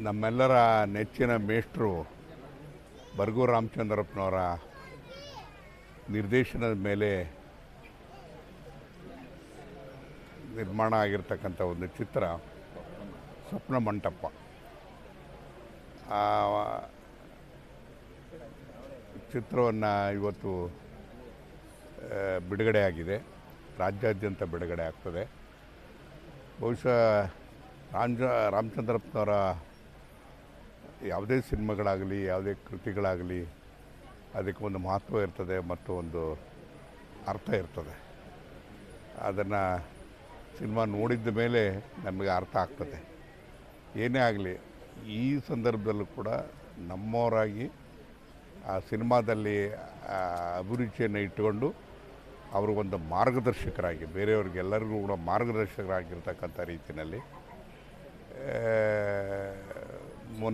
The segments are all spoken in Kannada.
ನಮ್ಮೆಲ್ಲರ ನೆಚ್ಚಿನ ಮೇಷ್ಟ್ರು ಬರ್ಗು ರಾಮಚಂದ್ರಪ್ಪನವರ ನಿರ್ದೇಶನದ ಮೇಲೆ ನಿರ್ಮಾಣ ಆಗಿರ್ತಕ್ಕಂಥ ಒಂದು ಚಿತ್ರ, ಸ್ವಪ್ನ ಮಂಟಪ. ಆ, ಚಿತ್ರವನ್ನು ಇವತ್ತು ಬಿಡುಗಡೆ ಆಗಿದೆ. ರಾಜ್ಯಾದ್ಯಂತ ಬಿಡುಗಡೆ ಆಗ್ತದೆ. ಬಹುಶಃ ರಾಮಚ ರಾಮಚಂದ್ರಪ್ಪನವರ ಯಾವುದೇ ಸಿನಿಮಾಗಳಾಗಲಿ, ಯಾವುದೇ ಕೃತಿಗಳಾಗಲಿ, ಅದಕ್ಕೆ ಒಂದು ಮಹತ್ವ ಇರ್ತದೆ ಮತ್ತು ಒಂದು ಅರ್ಥ ಇರ್ತದೆ. ಅದನ್ನು ಸಿನಿಮಾ ನೋಡಿದ ಮೇಲೆ ನಮಗೆ ಅರ್ಥ ಆಗ್ತದೆ. ಏನೇ ಆಗಲಿ, ಈ ಸಂದರ್ಭದಲ್ಲೂ ಕೂಡ ನಮ್ಮವರಾಗಿ ಆ ಸಿನಿಮಾದಲ್ಲಿ ಅಭಿರುಚಿಯನ್ನು ಇಟ್ಟುಕೊಂಡು ಅವರು ಒಂದು ಮಾರ್ಗದರ್ಶಕರಾಗಿ, ಬೇರೆಯವ್ರಿಗೆಲ್ಲರಿಗೂ ಕೂಡ ಮಾರ್ಗದರ್ಶಕರಾಗಿರ್ತಕ್ಕಂಥ ರೀತಿಯಲ್ಲಿ ಆ,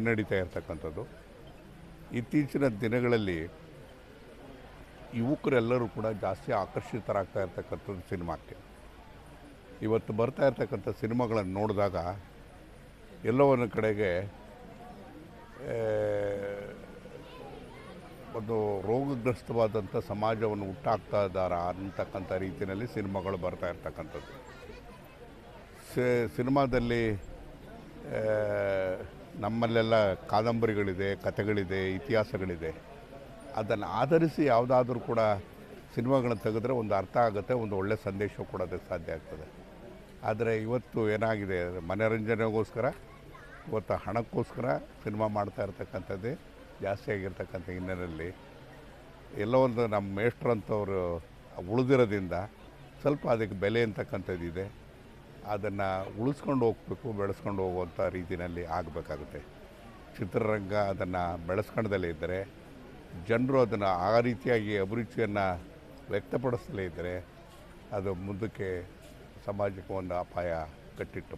ಮುನ್ನಡೀತಾ ಇರ್ತಕ್ಕಂಥದ್ದು. ಇತ್ತೀಚಿನ ದಿನಗಳಲ್ಲಿ ಯುವಕರೆಲ್ಲರೂ ಕೂಡ ಜಾಸ್ತಿ ಆಕರ್ಷಿತರಾಗ್ತಾ ಇರ್ತಕ್ಕಂಥದ್ದು ಸಿನಿಮಾಕ್ಕೆ. ಇವತ್ತು ಬರ್ತಾ ಇರ್ತಕ್ಕಂಥ ಸಿನಿಮಾಗಳನ್ನು ನೋಡಿದಾಗ ಎಲ್ಲೋ ಒಂದು ಕಡೆಗೆ ಒಂದು ರೋಗಗ್ರಸ್ತವಾದಂಥ ಸಮಾಜವನ್ನು ಹುಟ್ಟಾಗ್ತಾ ಇದ್ದಾರ ಅಂತಕ್ಕಂಥ ರೀತಿಯಲ್ಲಿ ಸಿನಿಮಾಗಳು ಬರ್ತಾ ಇರ್ತಕ್ಕಂಥದ್ದು. ಸಿನಿಮಾದಲ್ಲಿ ನಮ್ಮಲ್ಲೆಲ್ಲ ಕಾದಂಬರಿಗಳಿದೆ, ಕಥೆಗಳಿದೆ, ಇತಿಹಾಸಗಳಿದೆ. ಅದನ್ನು ಆಧರಿಸಿ ಯಾವುದಾದ್ರೂ ಕೂಡ ಸಿನಿಮಾಗಳನ್ನು ತೆಗೆದ್ರೆ ಒಂದು ಅರ್ಥ ಆಗುತ್ತೆ, ಒಂದು ಒಳ್ಳೆಯ ಸಂದೇಶ ಕೊಡೋದಕ್ಕೆ ಸಾಧ್ಯ ಆಗ್ತದೆ. ಆದರೆ ಇವತ್ತು ಏನಾಗಿದೆ ಮನೋರಂಜನೆಗೋಸ್ಕರ ಇವತ್ತು ಹಣಕ್ಕೋಸ್ಕರ ಸಿನಿಮಾ ಮಾಡ್ತಾ ಇರ್ತಕ್ಕಂಥದ್ದೇ ಜಾಸ್ತಿ ಆಗಿರ್ತಕ್ಕಂಥ ಹಿನ್ನೆಲೆಯಲ್ಲಿ ಎಲ್ಲೋ ಒಂದು ನಮ್ಮ ಮೇಷ್ಟ್ರಂಥವ್ರು ಉಳಿದಿರೋದ್ರಿಂದ ಸ್ವಲ್ಪ ಅದಕ್ಕೆ ಬೆಲೆ ಅಂತಕ್ಕಂಥದ್ದಿದೆ. ಅದನ್ನು ಉಳಿಸ್ಕೊಂಡು ಹೋಗ್ಬೇಕು, ಬೆಳೆಸ್ಕೊಂಡು ಹೋಗುವಂಥ ರೀತಿಯಲ್ಲಿ ಆಗಬೇಕಾಗುತ್ತೆ. ಚಿತ್ರರಂಗ ಅದನ್ನು ಬೆಳೆಸ್ಕೊಂಡದಲ್ಲೇ ಇದ್ದರೆ, ಜನರು ಅದನ್ನು ಆ ರೀತಿಯಾಗಿ ಅಭಿರುಚಿಯನ್ನು ವ್ಯಕ್ತಪಡಿಸಲೇ ಇದ್ದರೆ, ಅದು ಮುಂದಕ್ಕೆ ಸಮಾಜಕ್ಕೆ ಒಂದು ಅಪಾಯ ಕಟ್ಟಿಟ್ಟು